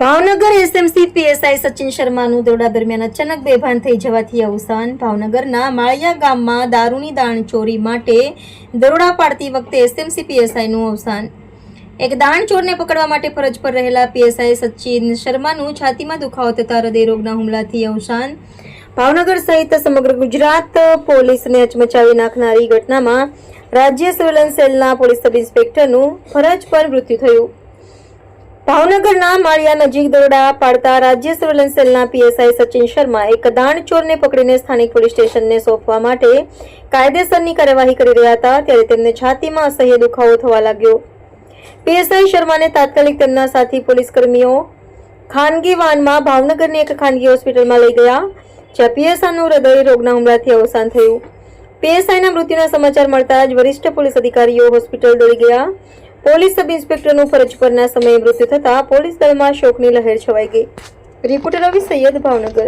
Bhavnagar SMC PSI Sachin શર્માનું દરોડા દરમિયાન અચાનક બેભાન થઈ જવાથી અવસાન. ભાવનગરના માળિયા ગામમાં દારૂની દાણ ચોરી માટે દરોડા પાડતી વખતે એસએમસી પીએસઆઈનું અવસાન. એક દાણચોરને પકડવા માટે ફરજ પર રહેલા પીએસઆઈ સચિન શર્માનું છાતીમાં દુખાવો થતા હૃદયરોગના હુમલાથી અવસાન. ભાવનગર સહિત સમગ્ર ગુજરાત પોલીસને અચમચાવી નાખનારી ઘટનામાં રાજ્ય સર્વેલન્સ સેલના પોલીસ સબ ઇન્સ્પેક્ટરનું ફરજ પર મૃત્યુ થયું. ભાવનગરના માળિયા નજીક દોરડા પાડતા રાજ્ય સર્વેલન્સ સેલના પીએસઆઈ સચિન શર્મા એક દાણચોરને પકડીને સ્થાનિક પોલીસ સ્ટેશનને સોંપવા માટે કાયદેસરની કાર્યવાહી કરી રહ્યા હતા, ત્યારે તેમને છાતીમાં અસહ્ય દુખાવો થવા લાગ્યો. પીએસઆઈ શર્માને તાત્કાલિક તેમના સાથી પોલીસ કર્મીઓ ખાનગી વાનમાં ભાવનગરની એક ખાનગી હોસ્પિટલમાં લઈ ગયા, જ્યાં પીએસઆઈનું હૃદય રોગના હુમલાથી અવસાન થયું. પીએસઆઈના મૃત્યુના સમાચાર મળતા જ વરિષ્ઠ પોલીસ અધિકારીઓ હોસ્પિટલ દોડી ગયા પોલીસ સબ ઇન્સ્પેક્ટરનું ફરજ પરના સમયે મૃત્યુ થતાં પોલીસ દળમાં શોકની લહેર છવાઈ ગઈ. રિપોર્ટર રવિ સૈયદ ભાવનગર.